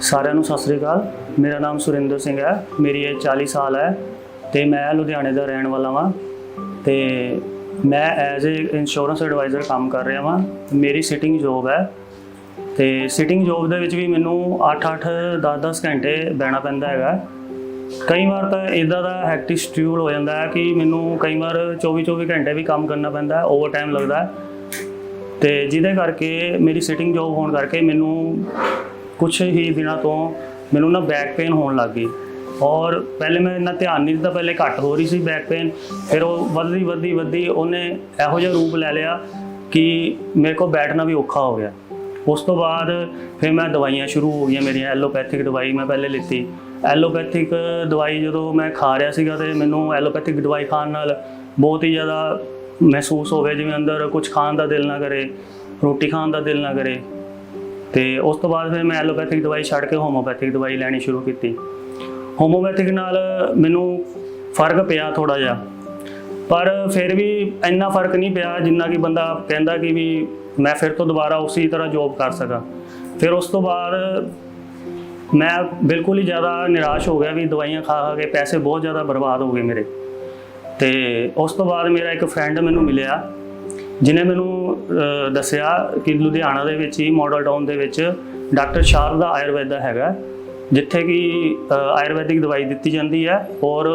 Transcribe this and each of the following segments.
ਸਾਰਿਆਂ ਨੂੰ ਸਤਿ ਸ੍ਰੀ ਅਕਾਲ। ਮੇਰਾ ਨਾਮ ਸੁਰਿੰਦਰ ਸਿੰਘ ਹੈ। ਮੇਰੀ ਏਜ 40 ਸਾਲ ਹੈ ਤੇ ਮੈਂ ਲੁਧਿਆਣੇ ਦਾ ਰਹਿਣ ਵਾਲਾ ਹਾਂ ਤੇ ਮੈਂ ਐਜ਼ ਅ ਇੰਸ਼ੋਰੈਂਸ ਐਡਵਾਈਜ਼ਰ ਕੰਮ ਕਰ ਰਿਹਾ ਹਾਂ ਮੇਰੀ ਸਿਟਿੰਗ ਜੋਬ ਹੈ ਤੇ ਸਿਟਿੰਗ ਜੋਬ ਦੇ ਵਿੱਚ ਵੀ ਮੈਨੂੰ 8-8 10-10 ਘੰਟੇ ਬਹਿਣਾ ਪੈਂਦਾ ਹੈਗਾ। ਕਈ ਵਾਰ ਤਾਂ ਇਦਾਂ ਦਾ ਹੈਕਟਿਕ ਸ਼ਡਿਊਲ ਹੋ ਜਾਂਦਾ ਹੈ ਕਿ ਮੈਨੂੰ ਕਈ ਵਾਰ 24-24 ਘੰਟੇ ਵੀ ਕੰਮ ਕਰਨਾ ਪੈਂਦਾ ਹੈ ਓਵਰ ਟਾਈਮ ਲੱਗਦਾ ਹੈ। ਤੇ ਜਿਹਦੇ ਕਰਕੇ ਮੇਰੀ ਸਿਟਿੰਗ ਜੋਬ ਹੋਣ ਕਰਕੇ ਮੈਨੂੰ ਕੁਝ ਹੀ ਦਿਨਾਂ ਤੋਂ ਮੈਨੂੰ ਨਾ ਬੈਕ ਪੇਨ ਹੋਣ ਲੱਗ ਗਈ। ਔਰ ਪਹਿਲੇ ਮੈਂ ਇੰਨਾ ਧਿਆਨ ਨਹੀਂ ਦਿੱਤਾ, ਪਹਿਲੇ ਘੱਟ ਹੋ ਰਹੀ ਸੀ ਬੈਕ ਪੇਨ ਫਿਰ ਉਹ ਵੱਧਦੀ ਵੱਧਦੀ ਵੱਧਦੀ ਉਹਨੇ ਇਹੋ ਜਿਹਾ ਰੂਪ ਲੈ ਲਿਆ ਕਿ ਮੇਰੇ ਕੋਲ ਬੈਠਣਾ ਵੀ ਔਖਾ ਹੋ ਗਿਆ। ਉਸ ਤੋਂ ਬਾਅਦ ਫਿਰ ਮੈਂ ਦਵਾਈਆਂ ਸ਼ੁਰੂ ਹੋ ਗਈਆਂ ਮੇਰੀਆਂ ਐਲੋਪੈਥਿਕ ਦਵਾਈ ਮੈਂ ਪਹਿਲੇ ਲਿੱਤੀ। ਐਲੋਪੈਥਿਕ ਦਵਾਈ ਜਦੋਂ ਮੈਂ ਖਾ ਰਿਹਾ ਸੀਗਾ ਤੇ ਮੈਨੂੰ ਐਲੋਪੈਥਿਕ ਦਵਾਈ ਖਾਣ ਨਾਲ ਬਹੁਤ ਹੀ ਜ਼ਿਆਦਾ ਮਹਿਸੂਸ ਹੋਵੇ ਜਿਵੇਂ ਅੰਦਰ ਕੁਝ ਖਾਣ ਦਾ ਦਿਲ ਨਾ ਕਰੇ, ਰੋਟੀ ਖਾਣ ਦਾ ਦਿਲ ਨਾ ਕਰੇ। ਤੇ ਉਸ ਤੋਂ ਬਾਅਦ ਫਿਰ ਮੈਂ ਐਲੋਪੈਥਿਕ ਦਵਾਈ ਛੱਡ ਕੇ ਹੋਮੋਪੈਥਿਕ ਦਵਾਈ ਲੈਣੀ ਸ਼ੁਰੂ ਕੀਤੀ। ਹੋਮੋਪੈਥਿਕ ਨਾਲ ਮੈਨੂੰ ਫ਼ਰਕ ਪਿਆ ਥੋੜਾ ਜਿਹਾ, ਪਰ ਫਿਰ ਵੀ ਇੰਨਾ ਫ਼ਰਕ ਨਹੀਂ ਪਿਆ ਜਿੰਨਾ ਕਿ ਬੰਦਾ ਕਹਿੰਦਾ ਕਿ ਵੀ ਮੈਂ ਫਿਰ ਤੋਂ ਦੁਬਾਰਾ ਉਸੇ ਤਰ੍ਹਾਂ ਜੋਬ ਕਰ ਸਕਾਂ। ਫਿਰ ਉਸ ਤੋਂ ਬਾਅਦ ਮੈਂ ਬਿਲਕੁਲ ਹੀ ਜ਼ਿਆਦਾ ਨਿਰਾਸ਼ ਹੋ ਗਿਆ ਵੀ ਦਵਾਈਆਂ ਖਾ ਖਾ ਕੇ ਪੈਸੇ ਬਹੁਤ ਜ਼ਿਆਦਾ ਬਰਬਾਦ ਹੋ ਗਏ ਮੇਰੇ। ਤੇ ਉਸ ਤੋਂ ਬਾਅਦ ਮੇਰਾ ਇੱਕ ਫਰੈਂਡ ਮੈਨੂੰ ਮਿਲਿਆ ਜਿਨੇ ਮੈਨੂੰ ਦੱਸਿਆ ਕਿ ਲੁਧਿਆਣਾ ਦੇ ਵਿੱਚ ਹੀ ਮਾਡਲ ਟਾਊਨ ਦੇ ਵਿੱਚ ਡਾਕਟਰ ਸ਼ਾਰਦਾ ਆਯੁਰਵੈਦਾ ਹੈਗਾ, ਜਿੱਥੇ ਕਿ ਆਯੁਰਵੈਦਿਕ ਦਵਾਈ ਦਿੱਤੀ ਜਾਂਦੀ ਹੈ ਔਰ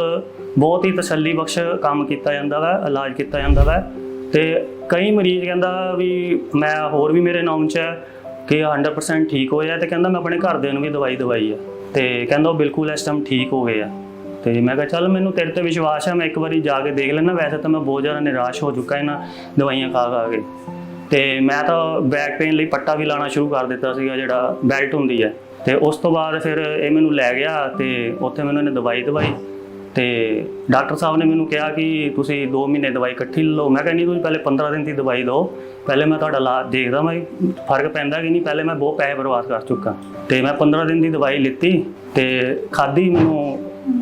ਬਹੁਤ ਹੀ ਤਸੱਲੀ ਬਖਸ਼ ਕੰਮ ਕੀਤਾ ਜਾਂਦਾ ਵਾ, ਇਲਾਜ ਕੀਤਾ ਜਾਂਦਾ ਵਾ। ਤੇ ਕਈ ਮਰੀਜ਼ ਕਹਿੰਦਾ ਵੀ ਮੈਂ ਹੋਰ ਵੀ ਮੇਰੇ ਨਾਮ 'ਚ ਹੈ ਕਿ 100% ਠੀਕ ਹੋਇਆ ਤੇ ਕਹਿੰਦਾ ਮੈਂ ਆਪਣੇ ਘਰਦਿਆਂ ਨੂੰ ਵੀ ਦਵਾਈ ਦਵਾਈ ਆ ਤੇ ਕਹਿੰਦਾ ਉਹ ਬਿਲਕੁਲ ਇਸ ਟਾਈਮ ਠੀਕ ਹੋ ਗਏ ਆ। ਤੇ ਮੈਂ ਕਿਹਾ, ਚੱਲ ਮੈਨੂੰ ਤੇਰੇ ਤੇ ਵਿਸ਼ਵਾਸ ਹੈ ਮੈਂ ਇੱਕ ਵਾਰੀ ਜਾ ਕੇ ਦੇਖ ਲੈਣਾ ਵੈਸੇ ਤਾਂ ਮੈਂ ਬਹੁਤ ਜ਼ਿਆਦਾ ਨਿਰਾਸ਼ ਹੋ ਚੁੱਕਾ ਇਹਨਾਂ ਦਵਾਈਆਂ ਖਾ ਖਾ ਕੇ। ਤੇ ਮੈਂ ਤਾਂ ਬੈਕ ਪੇਨ ਲਈ ਪੱਟਾ ਵੀ ਲਾਣਾ ਸ਼ੁਰੂ ਕਰ ਦਿੱਤਾ ਸੀਗਾ, ਜਿਹੜਾ ਬੈਲਟ ਹੁੰਦੀ ਹੈ। ਤੇ ਉਸ ਤੋਂ ਬਾਅਦ ਫਿਰ ਇਹ ਮੈਨੂੰ ਲੈ ਗਿਆ ਤੇ ਉੱਥੇ ਮੈਨੂੰ ਇਹਨੇ ਦਵਾਈ ਦਵਾਈ। ਤੇ ਡਾਕਟਰ ਸਾਹਿਬ ਨੇ ਮੈਨੂੰ ਕਿਹਾ ਕਿ ਤੁਸੀਂ 2 ਮਹੀਨੇ ਦਵਾਈ ਇਕੱਠੀ ਲਓ। ਮੈਂ ਕਹਿੰਦੀ ਤੁਸੀਂ ਪਹਿਲੇ 15 ਦਿਨ ਦੀ ਦਵਾਈ ਲਓ ਪਹਿਲੇ ਮੈਂ ਤੁਹਾਡਾ ਲਾ ਦੇਖਦਾ ਮੈਂ ਫ਼ਰਕ ਪੈਂਦਾ ਕਿ ਨਹੀਂ? ਪਹਿਲੇ ਮੈਂ ਬਹੁਤ ਪੈਸੇ ਬਰਬਾਦ ਕਰ ਚੁੱਕਾ। ਤੇ ਮੈਂ 15 ਦਿਨ ਦੀ ਦਵਾਈ ਲਿੱਤੀ ਤੇ ਖਾਦੀ ਮੈਨੂੰ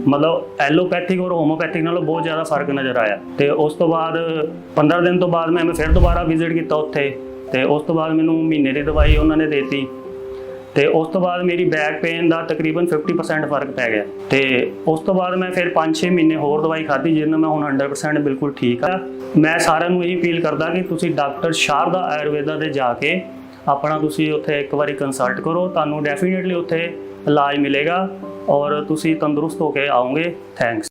ਮਤਲਬ ਐਲੋਪੈਥਿਕ ਔਰ ਹੋਮੋਪੈਥਿਕ ਨਾਲੋਂ ਬਹੁਤ ਜ਼ਿਆਦਾ ਫ਼ਰਕ ਨਜ਼ਰ ਆਇਆ। ਤੇ ਉਸ ਤੋਂ ਬਾਅਦ 15 ਦਿਨ ਤੋਂ ਬਾਅਦ ਮੈਂ ਫਿਰ ਦੁਬਾਰਾ ਵਿਜ਼ਿਟ ਕੀਤਾ ਉੱਥੇ। ਤੇ ਉਸ ਤੋਂ ਬਾਅਦ ਮੈਨੂੰ ਮਹੀਨੇ ਦੀ ਦਵਾਈ ਉਹਨਾਂ ਨੇ ਦੇਤੀ। ਤੇ ਉਸ ਤੋਂ ਬਾਅਦ ਮੇਰੀ ਬੈਕ ਪੇਨ ਦਾ ਤਕਰੀਬਨ 50% ਫ਼ਰਕ ਪੈ ਗਿਆ। ਤੇ ਉਸ ਤੋਂ ਬਾਅਦ ਮੈਂ ਫਿਰ 5-6 ਮਹੀਨੇ ਹੋਰ ਦਵਾਈ ਖਾਧੀ ਜਿਹਦੇ ਨਾਲ ਮੈਂ ਹੁਣ 100% ਬਿਲਕੁਲ ਠੀਕ ਆ ਮੈਂ ਸਾਰਿਆਂ ਨੂੰ ਇਹੀ ਅਪੀਲ ਕਰਦਾ ਕਿ ਤੁਸੀਂ ਡਾਕਟਰ ਸ਼ਾਰਦਾ ਆਯੁਰਵੇਦਾ ਦੇ ਜਾ ਕੇ ਆਪਣਾ ਤੁਸੀਂ ਉੱਥੇ ਇੱਕ ਵਾਰੀ ਕੰਸਲਟ ਕਰੋ। ਤੁਹਾਨੂੰ ਡੈਫੀਨਿਟਲੀ ਉੱਥੇ ਇਲਾਜ ਮਿਲੇਗਾ। ਔਰ ਤੁਸੀਂ ਤੰਦਰੁਸਤ ਹੋ ਕੇ ਆਓਗੇ। ਥੈਂਕਸ